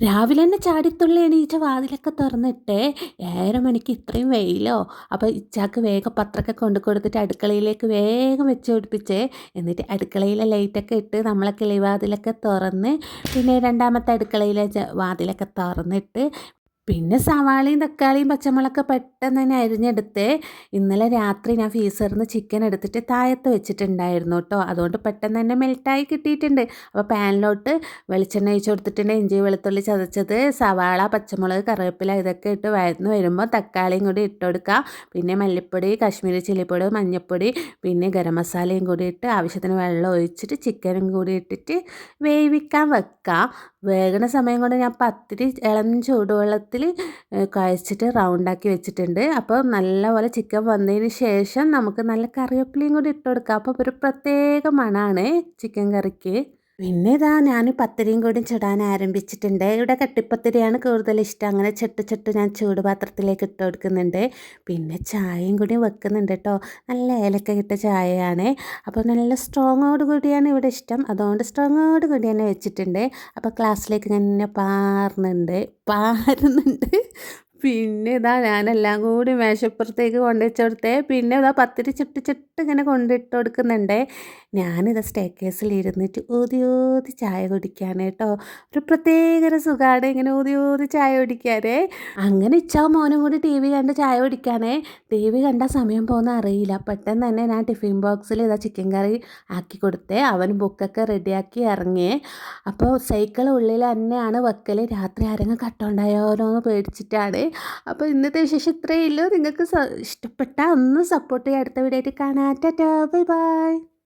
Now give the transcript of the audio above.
രാവിലെ തന്നെ ചാടിത്തുള്ളി എണീച്ച വാതിലൊക്കെ തുറന്നിട്ട് ഏഴര മണിക്ക് ഇത്രയും വെയിലോ? അപ്പോൾ ഇച്ചാക്ക് വേഗം പത്രമൊക്കെ കൊണ്ടു കൊടുത്തിട്ട് അടുക്കളയിലേക്ക് വേഗം വെച്ച് പിടിപ്പിച്ച് എന്നിട്ട് അടുക്കളയിലെ ലൈറ്റൊക്കെ ഇട്ട് നമ്മളെ കിളിവാതിലൊക്കെ തുറന്ന് പിന്നെ രണ്ടാമത്തെ അടുക്കളയിലെ വാതിലൊക്കെ തുറന്നിട്ട് പിന്നെ സവാളയും തക്കാളിയും പച്ചമുളകൊക്കെ പെട്ടെന്ന് തന്നെ അരിഞ്ഞെടുത്ത് ഇന്നലെ രാത്രി ഞാൻ ഫീസറിൽ നിന്ന് ചിക്കൻ എടുത്തിട്ട് താഴത്ത് വെച്ചിട്ടുണ്ടായിരുന്നു കേട്ടോ അതുകൊണ്ട് പെട്ടെന്ന് തന്നെ മെൽറ്റായി കിട്ടിയിട്ടുണ്ട്. അപ്പോൾ പാനിലോട്ട് വെളിച്ചെണ്ണ ഒഴിച്ച് കൊടുത്തിട്ടുണ്ട്. ഇഞ്ചി വെളുത്തുള്ളി ചതച്ചത് സവാള പച്ചമുളക് കറിവേപ്പില ഇതൊക്കെ ഇട്ട് വഴന്ന് വരുമ്പോൾ തക്കാളിയും കൂടി ഇട്ട് കൊടുക്കുക പിന്നെ മല്ലിപ്പൊടി കാശ്മീരി ചില്ലിപ്പൊടി മഞ്ഞൾപ്പൊടി പിന്നെ ഗരം മസാലയും കൂടി ഇട്ട് ആവശ്യത്തിന് വെള്ളം ഒഴിച്ചിട്ട് ചിക്കനും കൂടി ഇട്ടിട്ട് വേവിക്കാൻ വെക്കാം. വേഗണ സമയം കൊണ്ട് ഞാൻ പത്തിരി ഇളം ചൂടുവെള്ളത്തിൽ കുഴച്ചിട്ട് റൗണ്ടാക്കി വെച്ചിട്ടുണ്ട്. അപ്പോൾ നല്ലപോലെ ചിക്കൻ വന്നതിന് ശേഷം നമുക്ക് നല്ല കറിവേപ്പിലയും കൂടി ഇട്ട് കൊടുക്കാം. അപ്പോൾ ഒരു പ്രത്യേക മണമാണ് ചിക്കൻ കറിക്ക്. പിന്നെ ഇതാ ഞാൻ പത്തിരിയും കൂടി ചുടാൻ ആരംഭിച്ചിട്ടുണ്ട്. ഇവിടെ കട്ടിപ്പത്തിരിയാണ് കൂടുതൽ ഇഷ്ടം. അങ്ങനെ ചെട്ട് ചെട്ട് ഞാൻ ചൂട് പാത്രത്തിലേക്ക് ഇട്ട് കൊടുക്കുന്നുണ്ട്. പിന്നെ ചായയും കൂടി വെക്കുന്നുണ്ട് കേട്ടോ. നല്ല ഏലക്ക കിട്ട ചായയാണ്. അപ്പോൾ നല്ല സ്ട്രോങ്ങോട് കൂടിയാണ് ഇവിടെ ഇഷ്ടം. അതുകൊണ്ട് സ്ട്രോങ്ങോട് കൂടി തന്നെ വെച്ചിട്ടുണ്ട്. അപ്പോൾ ക്ലാസ്സിലേക്ക് ഞാൻ പാറുന്നുണ്ട് പാരുന്നുണ്ട് പിന്നെ ഇതാ ഞാനെല്ലാം കൂടി മേശപ്പുറത്തേക്ക് കൊണ്ടുവച്ച് പിന്നെ ഇതാ പത്തിരി ചുട്ട് ചിട്ട് ഇങ്ങനെ കൊണ്ടിട്ട് കൊടുക്കുന്നുണ്ട് ഞാനിത് സ്റ്റേക്കേസിൽ ഇരുന്നിട്ട് ഊതി ഊതി ചായ കുടിക്കാൻ കേട്ടോ ഒരു പ്രത്യേക സുഖമാണ് ഇങ്ങനെ ഊതി ഊതി ചായ കുടിക്കാനേ. അങ്ങനെ ഇച്ചാവും മോനും കൂടി ടി വി കണ്ട് ചായ കുടിക്കാനേ. ടി വി കണ്ട സമയം പോകുന്ന അറിയില്ല. പെട്ടെന്ന് തന്നെ ഞാൻ ടിഫിൻ ബോക്സിൽ ഇതാ ചിക്കൻ കറി ആക്കി കൊടുത്തേ. അവൻ ബുക്കൊക്കെ റെഡിയാക്കി ഇറങ്ങി. അപ്പോൾ സൈക്കിൾ ഉള്ളിൽ തന്നെയാണ് വെക്കൽ രാത്രി ആരെങ്കിലും കട്ടുണ്ടായാലോ എന്ന് പേടിച്ചിട്ടാണ്. അപ്പോൾ ഇന്നത്തെ വിശേഷം ഇത്രയേ ഉള്ളൂ. നിങ്ങൾക്ക് ഇഷ്ടപ്പെട്ട ഒന്ന് സപ്പോർട്ട് ചെയ്യുക. അടുത്ത വീഡിയോ ആയിട്ട് കാണാം. Tata bye bye